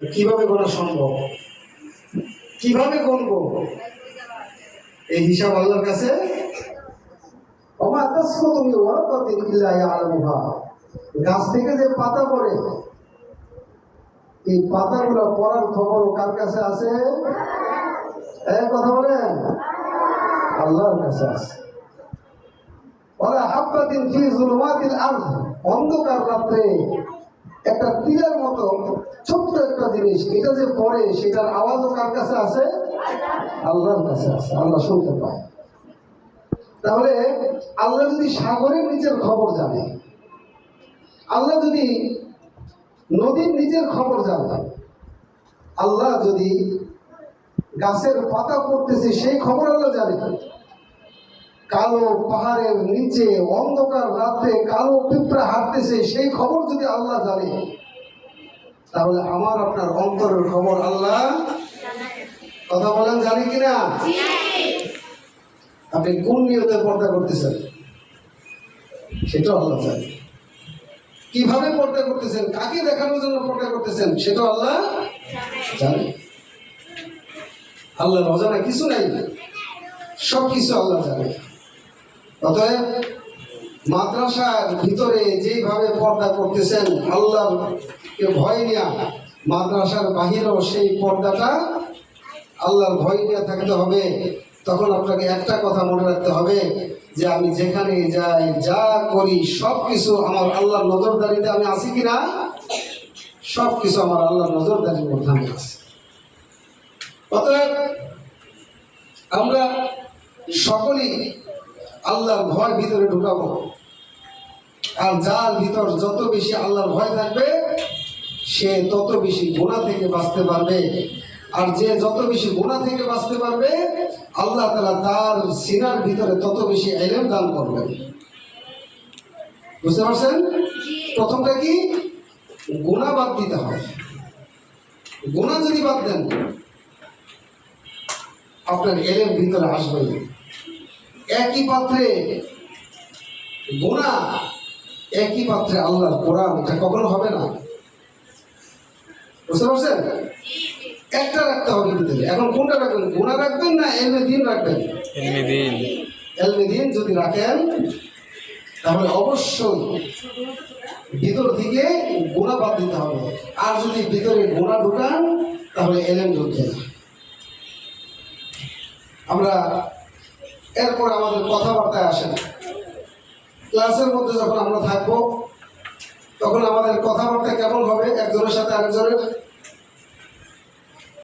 কীভাবে গোনা সম্ভব? কীভাবে গণবো? এই হিসাব আল্লাহর কাছে? গাছ থেকে যে পাতা এই পাতাগুলো পড়ার খবর কার কাছে আছে? এই কথা বলেন। আল্লাহর কাছে আছে। অন্ধকার রাত্রে একটা তীরের মতো, ছোট্ট একটা জিনিস, এটা যে পড়ে, সেটার আওয়াজও কার কাছে আছে? আল্লাহর কাছে আছে, আল্লাহ শুনতে পায়। তাহলে আল্লাহ যদি সাগরের নিচের খবর জানে, আল্লাহ যদি নদীর নিচের খবর জানে, আল্লাহ যদি গাছের পাতা পড়তেছে, সেই খবর আল্লাহ জানে। কালো পাহাড়ের নিচে অন্ধকার রাত্রে কালো পিঁপড়া হাঁটতেছে সেই খবর যদি আল্লাহ জানে তাহলে আমার আপনার অন্তরের খবর আল্লাহ কথা বলেন জানি কিনা? আপনি কোন নিয়তে পর্দা করতেছেন? সেটাও আল্লাহ জানে। কীভাবে পর্দা করতেছেন? কাকে দেখানোর জন্য পর্দা করতেছেন? সেটাও আল্লাহ জানে। আল্লাহর অজানা কিছু নাই। সব কিছু আল্লাহ জানে। অতএব মাদ্রাসার ভিতরে যেভাবে পর্দা করতেছেন, আল্লাহকে ভয় নেওয়া মাদ্রাসার বাহিরেও সেই পর্দাটা আল্লাহর ভয় নিয়ে থাকতে হবে। তখন আপনাকে একটা কথা মনে রাখতে হবে যে আমি যেখানে যাই, যা করি সব কিছু আমার আল্লাহর নজরদারিতে আমি আছি কি না সব কিছু আমার আল্লাহর নজরদারির মধ্যে আমি আছি। অতএব আমরা সকলেই আল্লাহর ভয় ভিতরে ঢুকাবো। আর যার ভিতর যত বেশি আল্লাহর ভয় থাকবে সে তত বেশি গোনা থেকে বাঁচতে পারবে। আর যে যত বেশি গোনা থেকে বাঁচতে পারবে আল্লাহ তালা তার সিনার ভিতরে তত বেশি এলেম দান করবেন বুঝতে পারছেন? প্রথমটা কি? গোনা বাদ দিতে হয় গোনা যদি বাদ দেন আপনার এলেম ভিতরে আসবে একই পাত্রে গোনা একই পাত্রে আল্লাহর কোরআন এটা কখনো হবে না। বুঝতে পারছেন? একটা রাখতে হবে ভিতরে এখন কোনটা রাখবেন? গোনা রাখবেন না এলমে দিন রাখবেন? এলমে দিন। যদি রাখেন তাহলে অবশ্যই ভিতর থেকে গোনা বাদ দিতে হবে। আর যদি ভিতরে গোনা ঢুকান তাহলে এলেম ঢুকবে না। আমরা এরপর আমাদের কথাবার্তায় না। ক্লাসের মধ্যে যখন আমরা থাকব, তখন আমাদের কথাবার্তা কেমন হবে? একজনের সাথে আরেকজনের